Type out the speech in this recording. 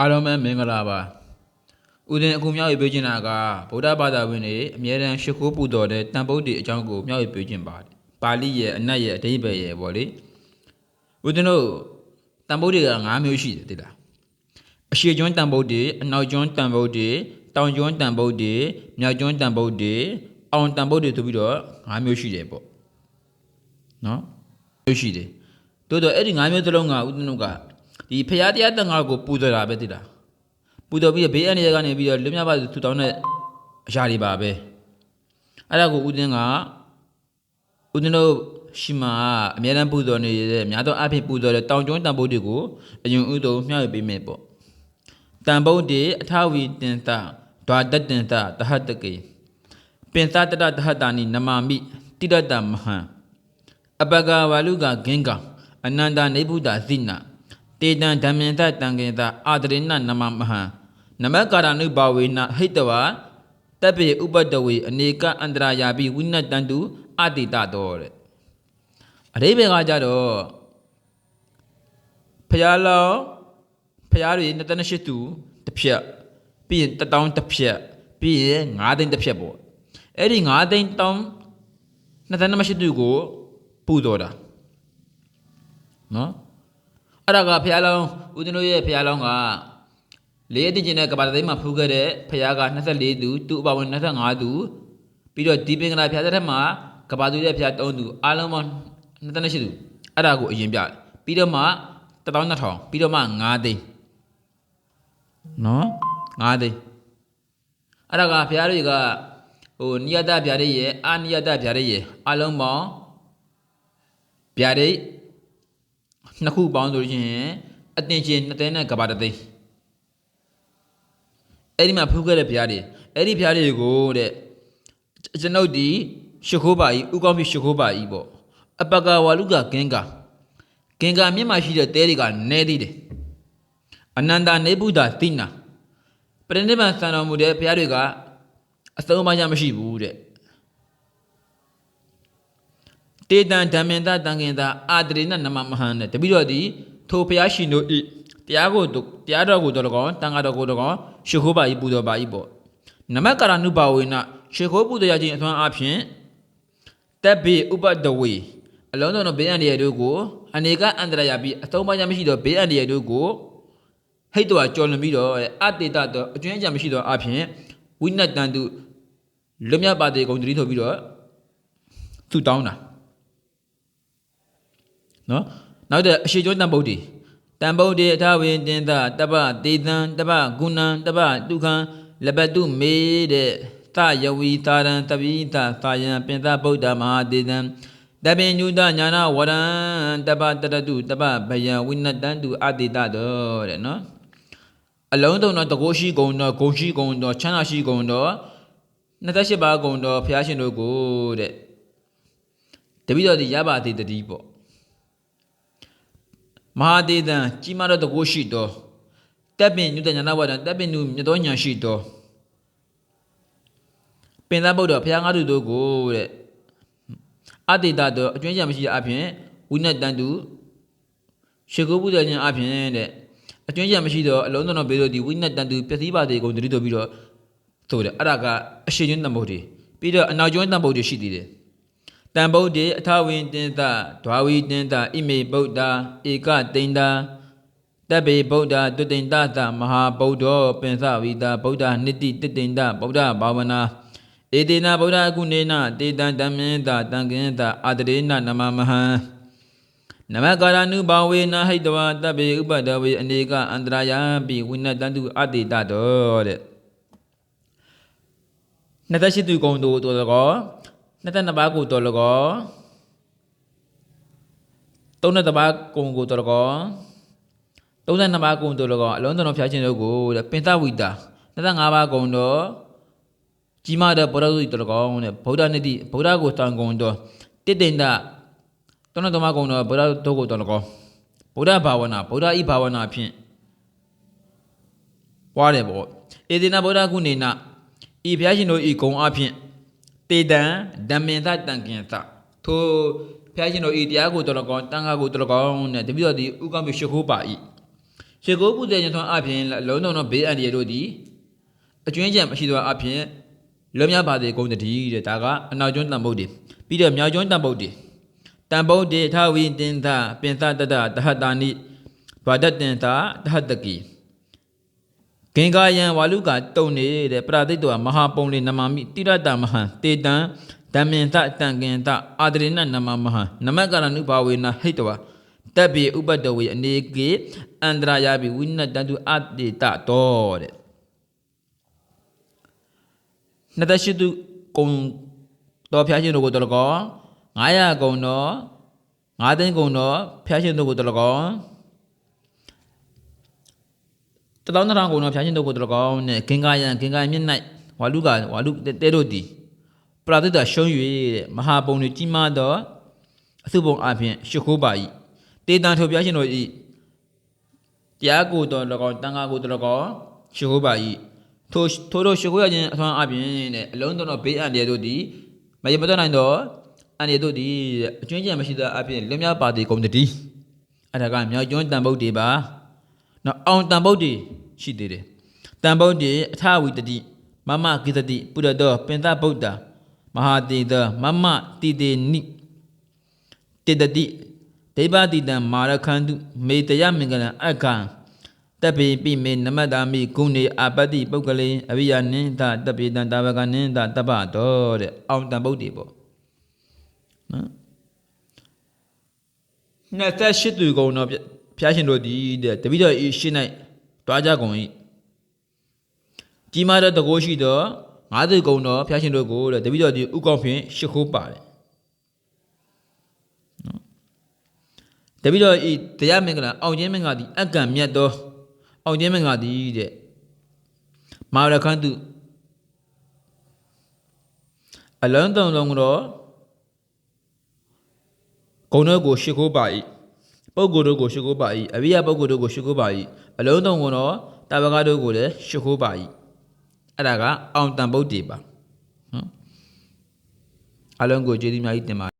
အားလုံးပဲမင်္ဂလာပါဦးဇင်းအခုမြောက်ရေးပေးခြင်းတာကဗုဒ္ဓဘာသာဝင်တွေအမြဲတမ်းရှ िख ိုးပူတော်တဲ့တန်ဖို့တွေအကြောင်းကိုမြောက်ရေးပေးခြင်းပါတယ်ပါဠိရဲ့အနတ်ရဲ့အဓိပ္ပာယ်ရဲ့ပေါ့လေဦးဇင်းတို့တန်ဖို့တွေက၅မျိုးရှိတယ်တိလားအရှိကျွန်းတန်ဖို့တွေအနောက်ကျွန်းတန်ဖို့တွေတောင်ကျွန်းတန်ဖို့တွေမြောက်ကျွန်းတန်ဖို့တွေအောင်တန်ဖို့တွေဆိုပြီးတော့၅မျိုးရှိတယ်ပေါ့နော်မျိုးရှိတယ်တိုးတော့အဲ့ဒီ၅မျိုးသလုံးကဦးဇင်းတို့က ဒီဖရာတရားတန်ခါကိုပူဇော်တာပဲတိလားပူတော်ပြီးတော့ဘေးအန္တရာယ်ကနေပြီးတော့လွတ်မြောက်ပါစေထူတောင်းတဲ့အရာတွေပါပဲအဲ့ဒါကိုဦးတင်းကဦးတင်းတို့ရှိမှာအများတန်းပူဇော်နေတဲ့များသောအဖြစ်ပူဇော်တဲ့တောင်ကျွန်းတန်ဖိုးတွေကိုအယုံဥတုံမျှဝေပေးမယ်ပေါ့တန်ဖိုးတွေအထဝီတင်သဒွာတတ္တင်သတဟတကေပင်သတတတဟတာနိနမမိတိရတ္တမဟံအပကဝါလူကဂင်္ဂအနန္တနေဗုဒ္ဓဇိန တေတံဓမ္မင်သတံကေသအာတရိဏနမမဟံနမကာရနုဘာဝေနဟိတဝတပ်ပေဥပတဝေအနေကအန္တရာယာပိဝိနတန္တုအတိတတော်တဲ့အရိဘေကကြတော့ဖျားလောင်းဖျားတွေ28တူတစ်ဖြက်ပြီးရင်1000တစ်ဖြက်ပြီးရင်9သိန်းတစ်ဖြက်ပေါ့အဲ့ဒီ9သိန်းတောင်း28တူကိုပူတော်တာနော် အဲ့ဒါကဖျားလောင်းဦးဇင်းတို့ရဲ့ဖျားလောင်းကလေးရည်ကျင်တဲ့ကဘာသိမ်းမှာဖူးခဲ့တဲ့ဖျားက24သူသူ့အပါဝင်25သူပြီးတော့ဒီပင်ကလာဖျားတဲ့ထက်မှာကဘာသူရဲ့ဖျား3သူအားလုံးပေါင်း28သူအဲ့ဒါကိုအရင်ပြတယ်ပြီးတော့မှ12000ပြီးတော့မှ9သိန်းနော်9သိန်းအဲ့ဒါကဖျားတွေကဟိုနိယတဗျာဒိရဲ့အာနိယတဗျာဒိရဲ့အားလုံးပေါင်းဗျာဒိ နှစ်ခုပေါင်းဆိုလို့ရှိရင်အတင်ချင်းနှစ်သိန်းနဲ့ကဘာတစ်သိန်းအဲ့ဒီမှာဖူးခဲ့တဲ့ဗျာဒိအဲ့ဒီဗျာဒိကိုတဲ့ကျွန်ုပ်ဒီရှ िख ိုးပါဤဥကောင်းပြီရှ िख ိုးပါဤပေါ့အပကဝါလူကကင်္ကာကင်္ကာမြင့်မှရှိတဲ့တဲတွေကနဲသေးတယ်အနန္တနေဗုဒ္ဓသိနာပရိနိဗ္ဗာန်စံတော်မူတဲ့ဘုရားတွေကအဆုံးအမရမရှိဘူးတဲ့ တေတံဓမ္မင်တတံခင်တာအာတရိနနမမဟန်တဲ့တပိတော့ဒီထိုဘုရားရှင်တို့ဤတရားကိုတရားတော်ကိုတော်တော်ကောတန်ခါတော်ကိုတော်ကောရှ िख ိုးပါဤပူတော်ပါဤပေါ့နမကာရနုပါဝေနရှ िख ိုးပူတော်ရခြင်းအသွမ်းအဖြစ်တပ်ဘေဥပဒဝေအလုံးစုံသောဘေးအန္တရာယ်တို့ကိုအနေကအန္တရာယ်ပြီးအဆုံးမရမရှိသောဘေးအန္တရာယ်တို့ကိုဟိတ်တော်ကြော်လွန်ပြီးတော့အတေတတော်အကျွမ်းအကြံမရှိသောအဖြစ်ဝိနတ်တန်တုလွတ်မြတ်ပါတေကုန်တတိထုတ်ပြီးတော့သူတောင်းတာ နော်နောက်တဲ့အရှိကျွန်းတန်ပုတ်တီတန်ပုတ်တီအထဝေတင်သတပ္ပတေသံတပ္ပဂုဏံတပ္ပဒုက္ခံလပတုမေတဲ့သယဝီသာရံတပိသသာယံပင်သဗုဒ္ဓမဟာတေသံတပင်ညုတညာနာဝရံတပ္ပတရတုတပ္ပဗယံဝိနတံတုအတိတတော်တဲ့နော်အလုံးစုံသောတကောရှိကုံတော်ဂုံရှိကုံတော်ချမ်းသာရှိကုံတော်28ပါးကုံတော်ဘုရားရှင်တို့ကိုတဲ့တပိတော်ဒီရပါသေးတတိပေါ့ မဟာတေတံကြီးမားသောတကောရှိတော်တပ်ပင်ညုတညာနာဝရံတပ်ပင်ညုမြတ်သောညာရှိတော်ပင်သားဗုဒ္ဓဘုရားငါတို့တို့ကိုတဲ့အတိတတော်အကျွမ်းကျမရှိတဲ့အပြင်ဝိနတ်တန်တုရှေကုပုဒ္ဒညာအပြင်တဲ့အကျွမ်းကျမရှိတော့အလုံးစုံသောဘေးတို့ဒီဝိနတ်တန်တုပျက်စီးပါသေးကုန်တတိတို့ပြီးတော့ဆိုတယ်အဲ့ဒါကအရှိကျွန်းတန်ဖို့တွေပြီးတော့အနောက်ကျွန်းတန်ဖို့တွေရှိသေးတယ် တန်ဗုဒ္ဓေအထဝင်းတင်သဒွာဝီတင်သဣမေဗုဒ္ဓဧကတိန်တာတပ်ပေဗုဒ္ဓတုတိန်တသမဟာဗုဒ္ဓောပင်စဝီတာဗုဒ္ဓနိတိတတိန်တဗုဒ္ဓဘာဝနာဧတေနာဗုဒ္ဓအကုနေနတေတံတမင်းတာတံကင်းတာအာတရေနနမမဟံနမကာရနုဘာဝေနဟိတဝတပ်ပေဥပဒဝေအနေကအန္တရာယပိဝိနတန္တုအတိတတော်တဲ့28သူကုံတို့တော်တော် 22ပါးကိုတော်လကော32ပါးကုံကိုတော်လကော32ပါးကုံတော်လကောအလုံးစုံသောဖျားရှင်တို့ကိုတဲ့ပင်သဝိတာ25ပါးကုံတော်ကြီးမားတဲ့ဗုဒ္ဓစုတော်လကောတဲ့ဗုဒ္ဓနိတိဗုဒ္ဓကိုတန်ကုံတော်တိတိန်တ33ပါးကုံတော်ဗုဒ္ဓတို့ကိုတော်လကောဗုဒ္ဓဘာဝနာဗုဒ္ဓဤဘာဝနာဖြင့်ပွားတယ်ပေါ့ဧဒီနာဗုဒ္ဓကုနေနာဤဘုရားရှင်တို့ဤဂုံအဖြစ် တေတံဓမ္မင်သတံကင်သထိုဘုရားရှင်တို့ဤတရားကိုတော်တော်ကောင်းတန်ခါကိုတော်တော်ကောင်းနဲ့တပိတော့ဒီဥက္ကမေရှ िख ိုးပါဤရှေကိုပုတဲ့ခြင်းသွန်အပြင်အလုံးစုံသောဘေးအန္တရာယ်တို့သည်အကျွင်းကြံမရှိသောအပြင်လွတ်မြောက်ပါစေကုန်တည်းတဲ့ဒါကအနောက်ကျွန်းတန်ပုတ်တွေပြီးတော့မြောက်ကျွန်းတန်ပုတ်တွေတန်ပုတ်တွေထဝိတင်သပင်သတတတဟတတာနိဘာဒတင်တာတဟတကီ ဂင်္ဂာယံဝါလူကတုံနေတဲ့ပရာသိတ္တဝမဟာပုံလေနမမိတိရတမဟံတေတံဓမ္မင်သတံကင်တအာဒရိနနမမဟံနမကရဏုဘာဝေနဟိတဝတပ်ပိဥပတ္တဝေအနေကေအန္တရာယပိဝိနတတုအတေတတောတဲ့နှစ်သက်ရှိတုကုံတော်ဖျားရှင်တို့ကိုတော်လကော900ကုံတော်9သိန်းကုံတော်ဖျားရှင်တို့ကိုတော်လကော တသောတရာကုန်တော်ဖျားရှင်တို့ကိုတရကောင်းနဲ့ဂင်္ဂယံဂင်္ဂယံမြင့်၌ဝါလူကဝါလူတဲတို့သည်ပရာဒိတရှုံး၍တဲ့မဟာပုံတွေကြီးမားသောအစုပုံအပြင်ရှုခိုးပါ၏တေတံထိုဖျားရှင်တို့၏တရားကိုတော်၎င်းတန်ခါကိုတော်၎င်းရှုခိုးပါ၏ထိုထိုတို့ရှုခိုးရခြင်းအထွန်းအပြင်တဲ့အလုံးစုံသောဘေးအန္တရာယ်တို့သည်မရမတတ်နိုင်သောအန္တရာယ်တို့သည်အကျွင်းကျန်မရှိသောအပြင်လွတ်မြောက်ပါသည်ကုန်တည်းအဲ့ဒါကမြောက်ကျွန်းတန်ပုတ်တွေပါနော်အောင်တန်ပုတ်တွေ ရှိသေးတယ်တန်ပုတ်တွေအထဝီတတိမမကိတတိပုရတောပင်သဗုဒ္ဓမဟာတေတမမတိတေနိတေတတိဒိဗ္ဗတိတံမာရခန္တုမေတယမင်္ဂလံအခံတပိပိမေနမတ္တာမိဂုဏေအပတ္တိပုဂ္ဂလေအဘိယနိသတပိတံတာဝကနိသတပ္ပတောတဲ့အောင်တန်ပုတ်တွေပေါ့နော်နှစ်သက်ရှိသူကုံတော့ဖျားရှင်တို့ဒီတဲ့တပိတော့ဤရှ င်း၌တွားကြကုန်၏ကြီးမားသောတကိုးရှိသောငါးသူကုံတော်ဖျားရှင်တို့ကိုတဲ့တပိတော့ဒီဥကောင်းဖြင့်ရှ िख ိုးပါတယ်တပိတော့ဤတရားမင်္ဂလာအောင်ခြင်းမင်္ဂလာသည်အကံမြတ်သောအောင်ခြင်းမင်္ဂလာသည်တဲ့မာရခန္တုအလုံးစုံလုံးတော့ဂုံတို့ကိုရှ िख ိုးပါ၏ ပုဂ္ဂိုလ်တို့ကိုရှုခိုးပါ၏အဘိယပုဂ္ဂိုလ်တို့ကိုရှုခိုးပါ၏အလုံးစုံကိုတော့တဘကတို့ကိုလည်းရှုခိုးပါ၏အဲ့ဒါကအောင်တန်ပုတ်တေပါနော်အလုံးကိုကျေးဇူးများကြီးတင်ပါ